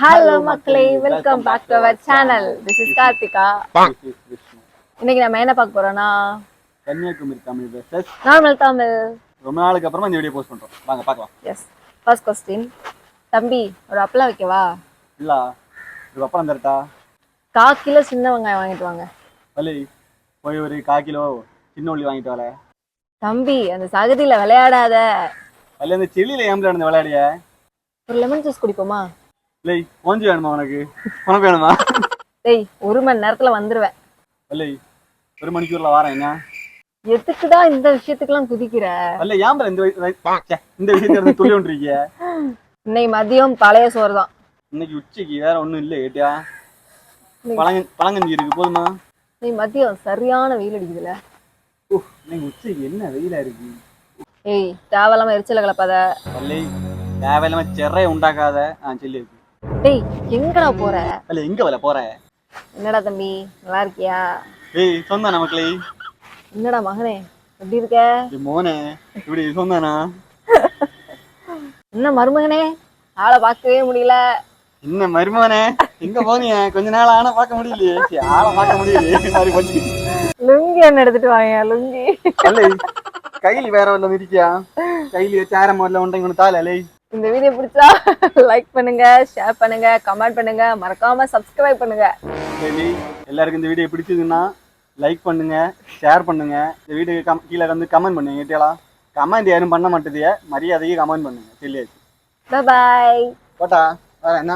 Hello மக்களே. Welcome back to our channel this is Karthika இன்னைக்கு நம்ம என்ன பார்க்க போறோம்னா கன்னியாகுமரி தமிழ் வெர்சஸ் நார்மல் தமிழ். ரொம்ப நாளுக்கு அப்புறமா இந்த வீடியோ போஸ்ட் பண்றோம். வாங்க பார்க்கலாம். எஸ் ஃபர்ஸ்ட் கொஸ்டின் தம்பி ஒரு அப்பளம் வைக்கவா? இல்ல. இது அப்புறம் தரட்டா? கா கிலோ சின்ன வெங்காயம் வாங்கிட்டு வாங்க. வலி. போய் ஒரு கால் கிலோ சின்ன உள்ளி வாங்கிட்டு வர தம்பி அந்த சகதியில விளையாடாத. அதுல இந்த செடியில ஏம்பல நடந்து விளையாடிய? ஒரு லெமன் ஜூஸ் குடிப்போமா? இல்லை கொஞ்சம் வேணுமா உனக்கு? உனக்கு வேணுமா? டேய் ஒரு மணி நேரத்துல வந்துருவேன். வலி ஒரு மணிக்கூர்ல வாரேன் என்ன? எதுக்குதான் இந்த விஷயத்துக்கெல்லாம் குதிக்கிற? வல்ல ஏம்பல இந்த இந்த விஷயத்துல துள்ளி ஒன்றிருக்கிய இன்னைக்கு மதியம் பழைய சோறு தான். இன்னைக்கு உச்சிக்கு வேற ஒண்ணும் இல்லை ஏட்டியா பழங்க பழங்கஞ்சி இருக்கு போதுமா? இன்னைக்கு மதியம் சரியான வெயில் அடிக்குதுல. இன்னைக்கு உச்சிக்கு என்ன வெயிலா இருக்கு? ஏய் தேவையில்லாம எரிச்சல கலப்பாத வல்லை தேவையில்லாம செறைய உண்டாக்காத. ஆ சொல்லி. இருக்கு டேய் எங்கடா போற? வல்ல எங்க வல போற? என்னடா தம்பி நல்லா இருக்கியா ஏய் சொந்தா நமக்களே என்னடா மகனே எப்படி இருக்க? ஏய் மோனே இப்படி சொந்தானா என்ன மருமகனே ஆளை பார்க்கவே முடியல. என்ன மருமகனே எங்க போனீங்க கொஞ்ச நாள் ஆனா பார்க்க முடியலையே. சீ, ஆளை பார்க்க முடியலையே. மாதிரி போச்சு. லுங்கி என்ன எடுத்துட்டு வாங்க லுங்கி. அல்ல கையில வேற வரல இருக்கியா? கையில சேரம் வரல உண்டை தால லே இந்த வீடியோ பிடிச்சா லைக் பண்ணுங்க ஷேர் பண்ணுங்க கமெண்ட் பண்ணுங்க. மறக்காம சப்ஸ்கிரைப் பண்ணுங்க. சரி எல்லாருக்கும் இந்த வீடியோ பிடிச்சதுன்னா லைக் பண்ணுங்க ஷேர் பண்ணுங்க. இந்த வீடியோ கம் கீழே வந்து கமெண்ட் பண்ணுங்க கேட்டியாளா கமெண்ட் யாரும் பண்ண மாட்டேதிய. மரியாதைக்கு கமெண்ட் பண்ணுங்க. சொல்லியாச்சு பாய் போட்டா வேற என்ன?